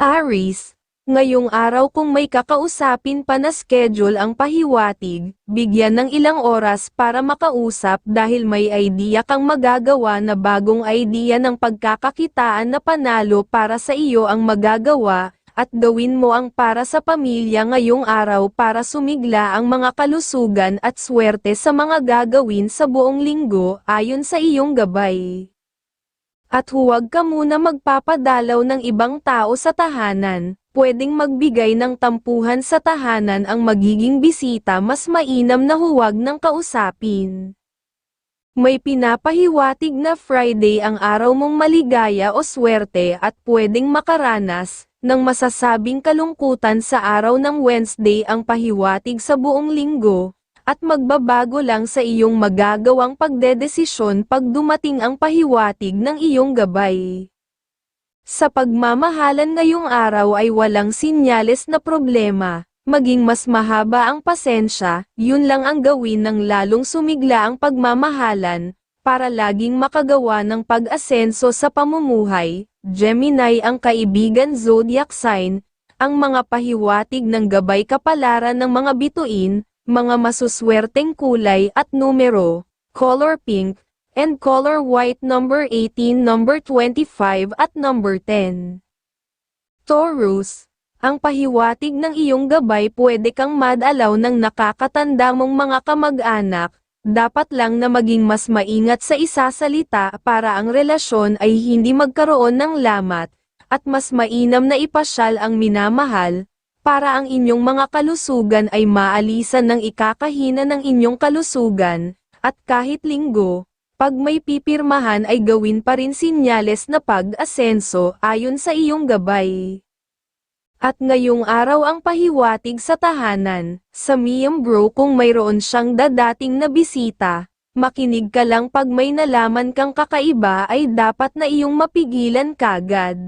Aris, ngayong araw kung may kakausapin pa na schedule ang pahiwatig, bigyan ng ilang oras para makausap dahil may idea kang magagawa na bagong idea ng pagkakakitaan na panalo para sa iyo ang magagawa, at gawin mo ang para sa pamilya ngayong araw para sumigla ang mga kalusugan at swerte sa mga gagawin sa buong linggo ayon sa iyong gabay. At huwag ka muna magpapadalaw ng ibang tao sa tahanan, pwedeng magbigay ng tampuhan sa tahanan ang magiging bisita mas mainam na huwag ng kausapin. May pinapahiwatig na Friday ang araw mong maligaya o swerte at pwedeng makaranas, ng masasabing kalungkutan sa araw ng Wednesday ang pahiwatig sa buong linggo, at magbabago lang sa iyong magagawang pagdedesisyon pag dumating ang pahiwatig ng iyong gabay. Sa pagmamahalan ngayong araw ay walang sinyales na problema, maging mas mahaba ang pasensya, yun lang ang gawin ng lalong sumigla ang pagmamahalan, para laging makagawa ng pag-asenso sa pamumuhay, Gemini ang kaibigan zodiac sign, ang mga pahiwatig ng gabay kapalaran ng mga bituin, mga masuswerteng kulay at numero, color pink, and color white number 18, number 25 at number 10. Taurus, ang pahiwatig ng iyong gabay pwede kang madalaw ng nakakatanda mong mga kamag-anak, dapat lang na maging mas maingat sa isasalita para ang relasyon ay hindi magkaroon ng lamat, at mas mainam na ipasyal ang minamahal, para ang inyong mga kalusugan ay maalisan ng ikakahina ng inyong kalusugan, at kahit linggo, pag may pipirmahan ay gawin pa rin sinyales na pag-asenso ayon sa iyong gabay. At ngayong araw ang pahiwatig sa tahanan, sa miyembro kung mayroon siyang dadating na bisita, makinig ka lang pag may nalaman kang kakaiba ay dapat na iyong mapigilan kagad.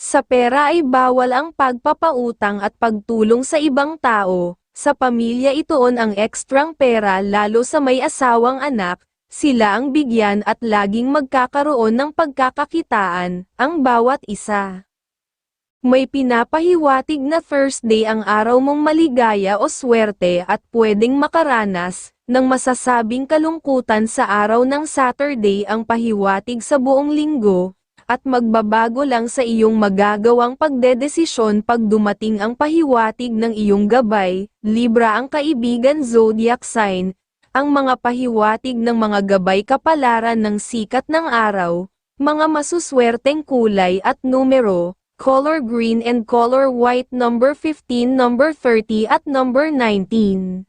Sa pera ay bawal ang pagpapautang at pagtulong sa ibang tao, sa pamilya itoon ang ekstrang pera lalo sa may asawang anak, sila ang bigyan at laging magkakaroon ng pagkakakitaan, ang bawat isa. May pinapahiwatig na Thursday ang araw mong maligaya o swerte at pwedeng makaranas, ng masasabing kalungkutan sa araw ng Saturday ang pahiwatig sa buong linggo, at magbabago lang sa iyong magagawang pagdedesisyon pag dumating ang pahiwatig ng iyong gabay, Libra ang kaibigan zodiac sign, ang mga pahiwatig ng mga gabay kapalaran ng sikat ng araw, mga masuswerteng kulay at numero, color green and color white number 15, number 30 at number 19.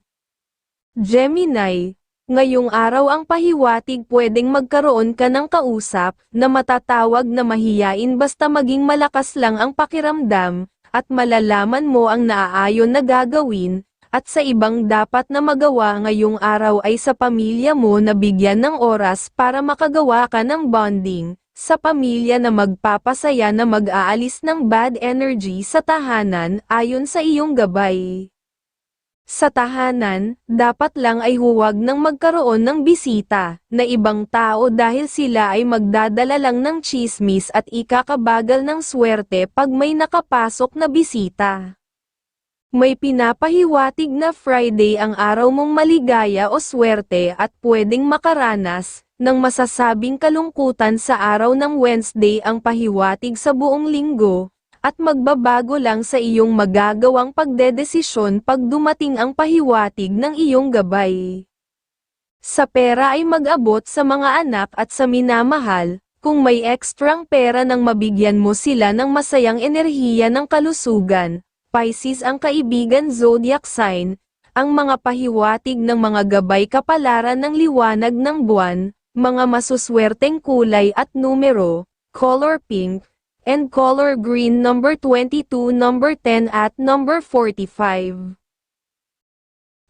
Gemini, ngayong araw ang pahiwatig pwedeng magkaroon ka ng kausap na matatawag na mahiyain basta maging malakas lang ang pakiramdam, at malalaman mo ang naaayon na gagawin, at sa ibang dapat na magawa ngayong araw ay sa pamilya mo na bigyan ng oras para makagawa ka ng bonding, sa pamilya na magpapasaya na mag-aalis ng bad energy sa tahanan ayon sa iyong gabay. Sa tahanan, dapat lang ay huwag nang magkaroon ng bisita, na ibang tao dahil sila ay magdadala lang ng chismis at ikakabagal ng swerte pag may nakapasok na bisita. May pinapahiwatig na Friday ang araw mong maligaya o swerte at pwedeng makaranas, ng masasabing kalungkutan sa araw ng Wednesday ang pahiwatig sa buong linggo, at magbabago lang sa iyong magagawang pagdedesisyon pag dumating ang pahiwatig ng iyong gabay. Sa pera ay mag-abot sa mga anak at sa minamahal, kung may ekstrang pera nang mabigyan mo sila ng masayang enerhiya ng kalusugan, Pisces ang kaibigan zodiac sign, ang mga pahiwatig ng mga gabay kapalaran ng liwanag ng buwan, mga masuswerteng kulay at numero, color pink, and color green number 22, number 10 at number 45.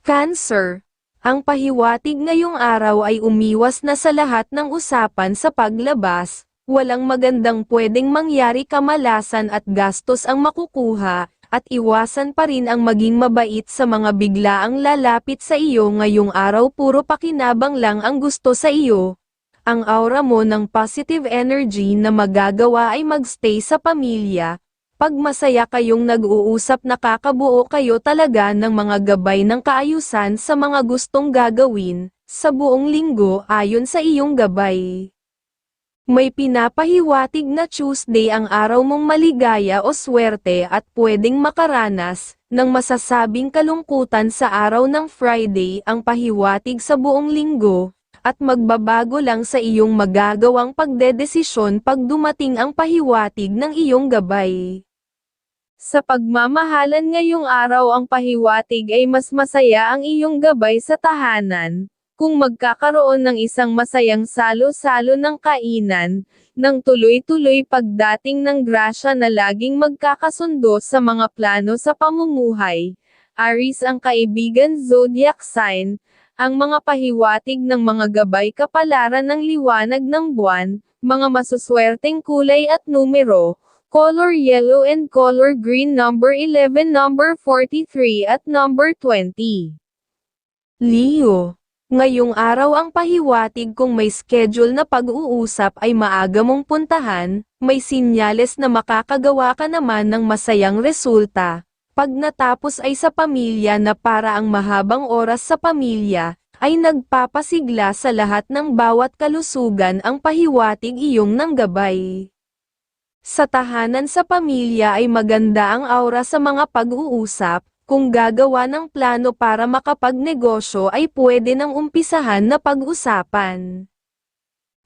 Cancer. Ang pahiwatig ngayong araw ay umiwas na sa lahat ng usapan sa paglabas, walang magandang pwedeng mangyari kamalasan at gastos ang makukuha, at iwasan pa rin ang maging mabait sa mga biglaang lalapit sa iyo ngayong araw puro pakinabang lang ang gusto sa iyo. Ang aura mo ng positive energy na magagawa ay magstay sa pamilya, Pag masaya kayong nag-uusap nakakabuo kayo talaga ng mga gabay ng kaayusan sa mga gustong gagawin, sa buong linggo ayon sa iyong gabay. May pinapahiwatig na Tuesday ang araw mong maligaya o swerte at pwedeng makaranas ng masasabing kalungkutan sa araw ng Friday ang pahiwatig sa buong linggo, at magbabago lang sa iyong magagawang pagdedesisyon pag dumating ang pahiwatig ng iyong gabay. Sa pagmamahalan ngayong araw ang pahiwatig ay mas masaya ang iyong gabay sa tahanan, kung magkakaroon ng isang masayang salo-salo ng kainan, ng tuloy-tuloy pagdating ng grasya na laging magkakasundo sa mga plano sa pamumuhay. Aris ang kaibigan zodiac sign, ang mga pahiwatig ng mga gabay kapalaran ng liwanag ng buwan, mga masuswerteng kulay at numero, color yellow and color green number 11 number 43 at number 20. Leo Ngayong araw ang pahiwatig kung may schedule na pag-uusap ay maaga mong puntahan, may sinyales na makakagawa ka naman ng masayang resulta. Pag natapos ay sa pamilya na para ang mahabang oras sa pamilya, ay nagpapasigla sa lahat ng bawat kalusugan ang pahiwatig iyong ng gabay. Sa tahanan sa pamilya ay maganda ang aura sa mga pag-uusap, kung gagawa ng plano para makapagnegosyo ay pwede nang umpisahan na pag-usapan.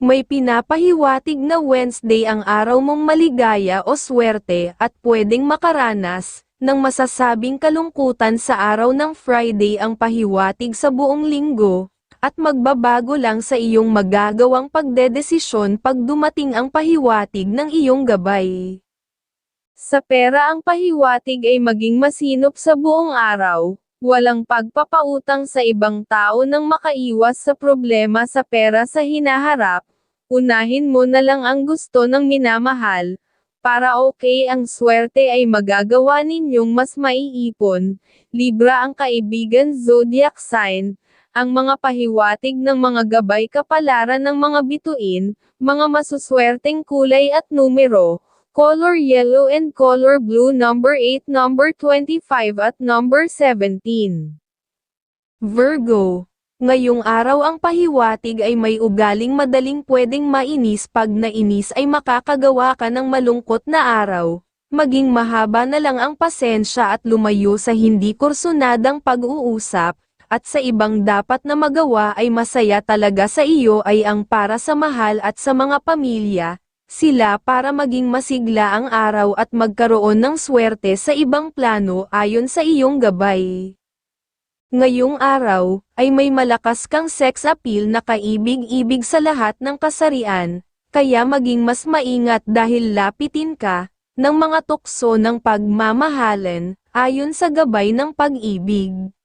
May pinapahiwatig na Wednesday ang araw mong maligaya o swerte at pwedeng makaranas ng masasabing kalungkutan sa araw ng Friday ang pahiwatig sa buong linggo, at magbabago lang sa iyong magagawang pagdedesisyon pag dumating ang pahiwatig ng iyong gabay. Sa pera ang pahiwatig ay maging masinop sa buong araw, walang pagpapautang sa ibang tao nang makaiwas sa problema sa pera sa hinaharap, unahin mo na lang ang gusto ng minamahal, para okay ang swerte ay magagawa ninyong mas maiipon, Libra ang kaibigan zodiac sign, ang mga pahiwatig ng mga gabay kapalaran ng mga bituin, mga masuswerteng kulay at numero, color yellow and color blue number 8 number 25 at number 17. Virgo Ngayong araw ang pahiwatig ay may ugaling madaling pwedeng mainis pag nainis ay makakagawa ka ng malungkot na araw, maging mahaba na lang ang pasensya at lumayo sa hindi kursunadang pag-uusap, at sa ibang dapat na magawa ay masaya talaga sa iyo ay ang para sa mahal at sa mga pamilya, sila para maging masigla ang araw at magkaroon ng swerte sa ibang plano ayon sa iyong gabay. Ngayong araw, ay may malakas kang sex appeal na kaibig-ibig sa lahat ng kasarian, kaya maging mas maingat dahil lapitin ka, ng mga tukso ng pagmamahalan, ayon sa gabay ng pag-ibig.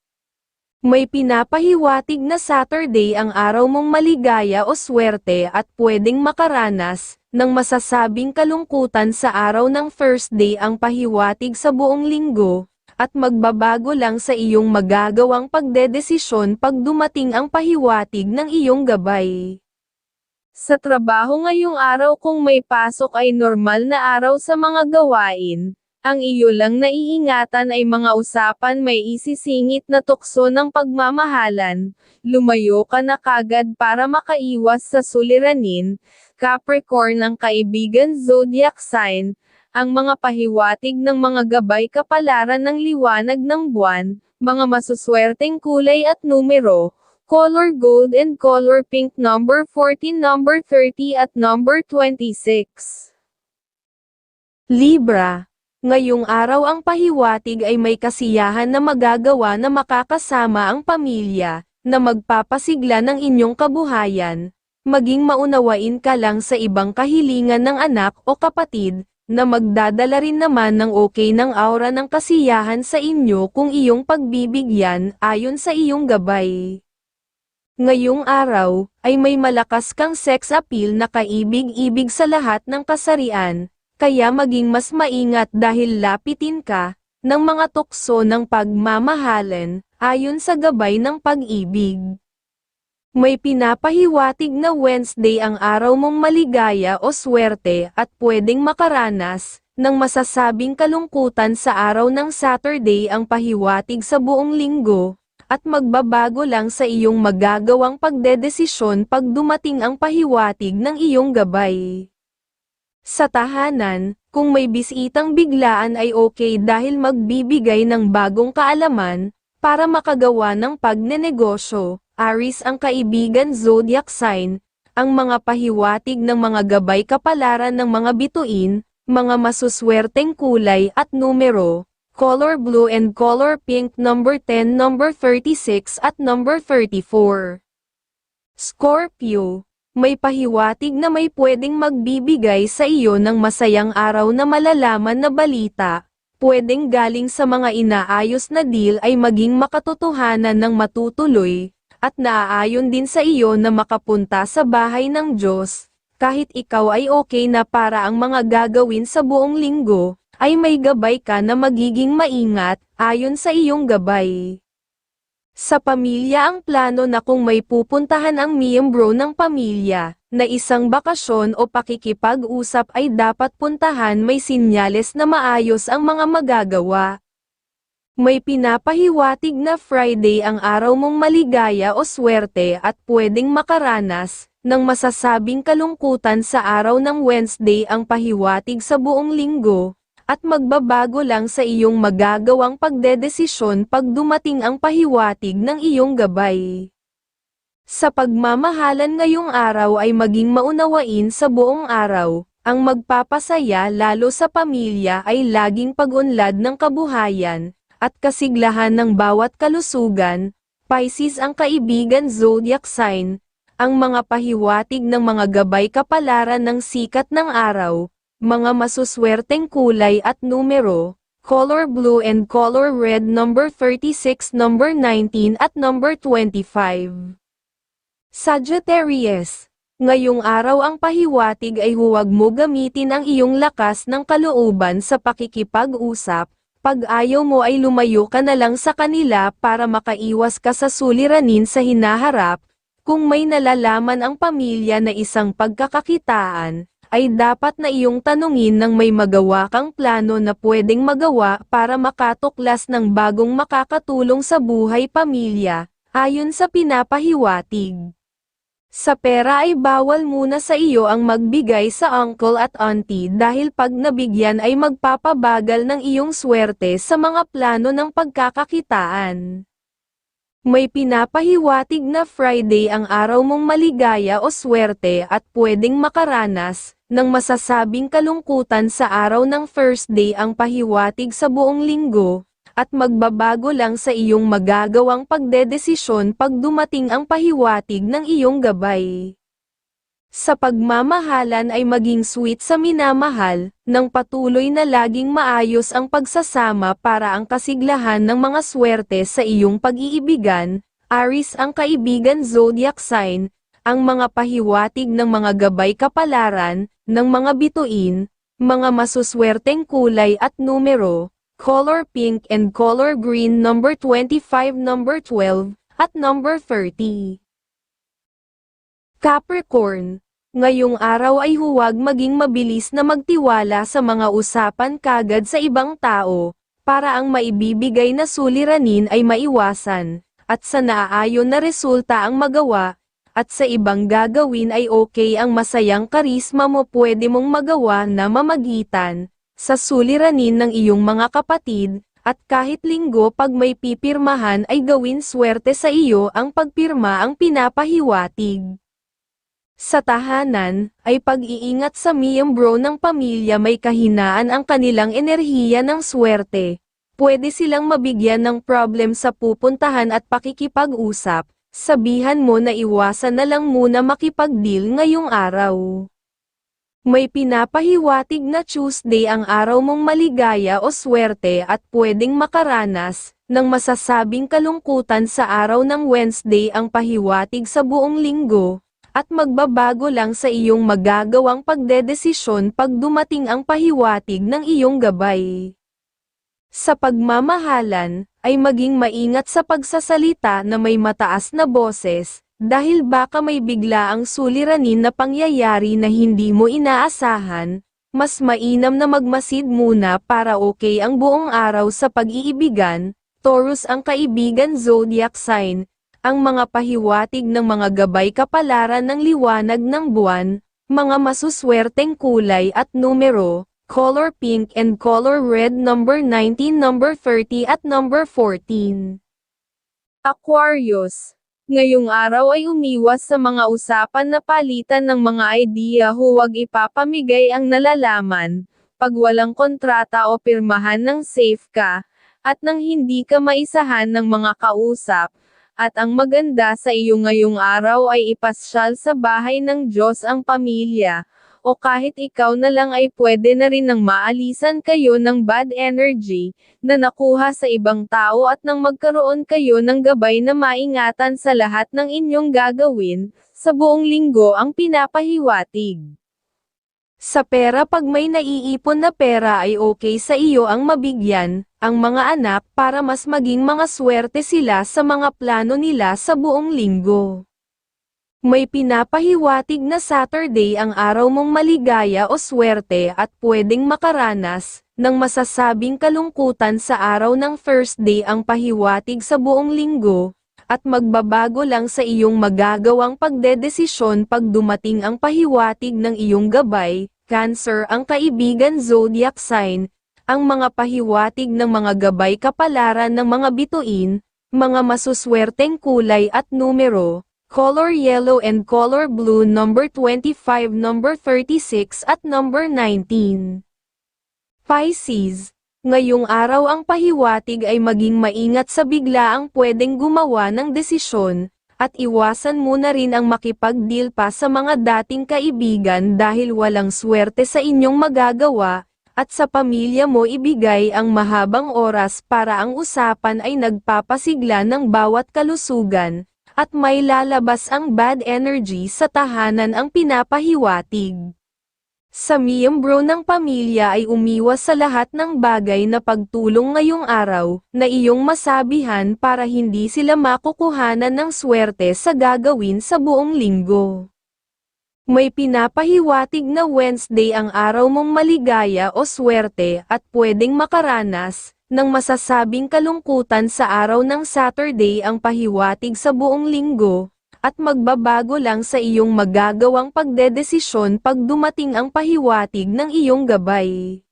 May pinapahiwatig na Saturday ang araw mong maligaya o swerte at pwedeng makaranas, ng masasabing kalungkutan sa araw ng first day ang pahiwatig sa buong linggo, at magbabago lang sa iyong magagawang pagdedesisyon pag dumating ang pahiwatig ng iyong gabay. Sa trabaho ngayong araw kung may pasok ay normal na araw sa mga gawain, ang iyo lang naiingatan ay mga usapan may isisingit na tukso ng pagmamahalan, lumayo ka na kagad para makaiwas sa suliranin, Capricorn ang kaibigan zodiac sign, ang mga pahiwatig ng mga gabay kapalaran ng liwanag ng buwan, mga masuswerteng kulay at numero, color gold and color pink number 14 number 30 at number 26. Libra Ngayong araw ang pahiwatig ay may kasiyahan na magagawa na makakasama ang pamilya, na magpapasigla ng inyong kabuhayan, maging maunawain ka lang sa ibang kahilingan ng anak o kapatid, na magdadala rin naman ng okay ng aura ng kasiyahan sa inyo kung iyong pagbibigyan ayon sa iyong gabay. Ngayong araw, ay may malakas kang sex appeal na kaibig-ibig sa lahat ng kasarian, kaya maging mas maingat dahil lapitin ka, ng mga tukso ng pagmamahalan, ayon sa gabay ng pag-ibig. May pinapahiwatig na Wednesday ang araw mong maligaya o swerte at pwedeng makaranas Nang masasabing kalungkutan sa araw ng Saturday ang pahiwatig sa buong linggo, at magbabago lang sa iyong magagawang pagdedesisyon pag dumating ang pahiwatig ng iyong gabay. Sa tahanan, kung may bisitang biglaan ay okay dahil magbibigay ng bagong kaalaman, para makagawa ng pagnenegosyo, Aris ang kaibigan zodiac sign, ang mga pahiwatig ng mga gabay kapalaran ng mga bituin, mga masuswerteng kulay at numero, color blue and color pink number 10, number 36 at number 34. Scorpio, may pahiwatig na may pwedeng magbibigay sa iyo ng masayang araw na malalaman na balita, pwedeng galing sa mga inaayos na deal ay maging makatotohanan ng matutuloy, at naaayon din sa iyo na makapunta sa bahay ng Diyos, kahit ikaw ay okay na para ang mga gagawin sa buong linggo, ay may gabay ka na magiging maingat, ayon sa iyong gabay. Sa pamilya ang plano na kung may pupuntahan ang miyembro ng pamilya, na isang bakasyon o pakikipag-usap ay dapat puntahan may sinyales na maayos ang mga magagawa. May pinapahiwatig na Friday ang araw mong maligaya o swerte at pwedeng makaranas, ng masasabing kalungkutan sa araw ng Wednesday ang pahiwatig sa buong linggo, at magbabago lang sa iyong magagawang pagdedesisyon pag dumating ang pahiwatig ng iyong gabay. Sa pagmamahalan ngayong araw ay maging maunawain sa buong araw, ang magpapasaya lalo sa pamilya ay laging pag-unlad ng kabuhayan, at kasiglahan ng bawat kalusugan, Pisces ang kaibigan zodiac sign, ang mga pahiwatig ng mga gabay kapalaran ng sikat ng araw, mga masuswerteng kulay at numero, color blue and color red number 36 number 19 at number 25. Sagittarius, ngayong araw ang pahiwatig ay huwag mo gamitin ang iyong lakas ng kalooban sa pakikipag-usap, pag ayaw mo ay lumayo ka na lang sa kanila para makaiwas ka sa suliranin sa hinaharap, kung may nalalaman ang pamilya na isang pagkakakitaan, ay dapat na iyong tanungin ng may magawa kang plano na pwedeng magawa para makatuklas ng bagong makakatulong sa buhay pamilya, ayon sa pinapahiwatig. Sa pera ay bawal muna sa iyo ang magbigay sa uncle at auntie dahil pag nabigyan ay magpapabagal ng iyong swerte sa mga plano ng pagkakakitaan. May pinapahiwatig na Friday ang araw mong maligaya o swerte at pwedeng makaranas, ng masasabing kalungkutan sa araw ng first day ang pahiwatig sa buong linggo, at magbabago lang sa iyong magagawang pagdedesisyon pag dumating ang pahiwatig ng iyong gabay. Sa pagmamahalan ay maging sweet sa minamahal, nang patuloy na laging maayos ang pagsasama para ang kasiglahan ng mga swerte sa iyong pag-iibigan, Aris ang kaibigan zodiac sign, ang mga pahiwatig ng mga gabay kapalaran, ng mga bituin, mga masuswerteng kulay at numero, color pink and color green number 25 number 12, at number 30. Capricorn, ngayong araw ay huwag maging mabilis na magtiwala sa mga usapan kagad sa ibang tao, para ang maibibigay na suliranin ay maiwasan, at sa naaayon na resulta ang magawa, at sa ibang gagawin ay okay ang masayang karisma mo pwede mong magawa na mamagitan, sa suliranin ng iyong mga kapatid, at kahit linggo pag may pipirmahan ay gawin swerte sa iyo ang pagpirma ang pinapahiwatig. Sa tahanan, ay pag-iingat sa miyembro ng pamilya may kahinaan ang kanilang enerhiya ng swerte. Pwede silang mabigyan ng problem sa pupuntahan at pakikipag-usap, sabihan mo na iwasan na lang muna makipag-deal ngayong araw. May pinapahiwatig na Tuesday ang araw mong maligaya o swerte at pwedeng makaranas, ng masasabing kalungkutan sa araw ng Wednesday ang pahiwatig sa buong linggo, at magbabago lang sa iyong magagawang pagdedesisyon pag dumating ang pahiwatig ng iyong gabay. Sa pagmamahalan, ay maging maingat sa pagsasalita na may mataas na boses, dahil baka may bigla ang suliranin na pangyayari na hindi mo inaasahan, mas mainam na magmasid muna para okay ang buong araw sa pag-iibigan, Taurus ang kaibigan zodiac sign, ang mga pahiwatig ng mga gabay kapalaran ng liwanag ng buwan, mga masuswerteng kulay at numero, color pink and color red number 19 number 30 at number 14. Aquarius Ngayong araw ay umiwas sa mga usapan na palitan ng mga idea huwag ipapamigay ang nalalaman, pag walang kontrata o pirmahan ng safe ka, at nang hindi ka maisahan ng mga kausap, at ang maganda sa iyo ngayong araw ay ipasyal sa bahay ng Diyos ang pamilya, o kahit ikaw na lang ay pwede na rin nang maalisan kayo ng bad energy, na nakuha sa ibang tao at nang magkaroon kayo ng gabay na maingatan sa lahat ng inyong gagawin, sa buong linggo ang pinapahiwatig. Sa pera pag may naiipon na pera ay okay sa iyo ang mabigyan, ang mga anak para mas maging mga swerte sila sa mga plano nila sa buong linggo. May pinapahiwatig na Saturday ang araw mong maligaya o swerte at pwedeng makaranas, ng masasabing kalungkutan sa araw ng Thursday ang pahiwatig sa buong linggo, at magbabago lang sa iyong magagawang pagdedesisyon pag dumating ang pahiwatig ng iyong gabay, Cancer ang kaibigan zodiac sign, ang mga pahiwatig ng mga gabay kapalaran ng mga bituin, mga masuswerteng kulay at numero, color yellow and color blue number 25 number 36 at number 19. Pisces, ngayong araw ang pahiwatig ay maging maingat sa biglaang pwedeng gumawa ng desisyon, at iwasan mo na rin ang makipag-deal pa sa mga dating kaibigan dahil walang swerte sa inyong magagawa, at sa pamilya mo ibigay ang mahabang oras para ang usapan ay nagpapasigla ng bawat kalusugan, at may lalabas ang bad energy sa tahanan ang pinapahiwatig. Sa miyembro ng pamilya ay umiwas sa lahat ng bagay na pagtulong ngayong araw, na iyong masabihan para hindi sila makukuhanan ng swerte sa gagawin sa buong linggo. May pinapahiwatig na Wednesday ang araw mong maligaya o swerte at pwedeng makaranas, ng masasabing kalungkutan sa araw ng Saturday ang pahiwatig sa buong linggo, at magbabago lang sa iyong magagawang pagdedesisyon pag dumating ang pahiwatig ng iyong gabay.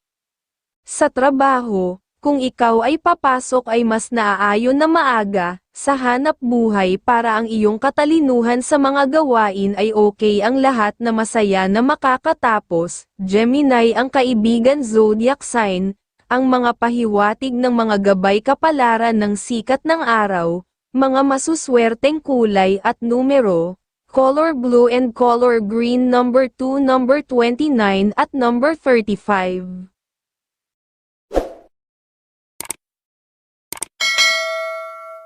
Sa trabaho, kung ikaw ay papasok ay mas naaayon na maaga, sa hanap buhay para ang iyong katalinuhan sa mga gawain ay okay ang lahat na masaya na makakatapos, Gemini ang kaibigan zodiac sign, ang mga pahiwatig ng mga gabay kapalaran ng sikat ng araw, mga masuswerteng kulay at numero, color blue and color green number 2 number 29 at number 35.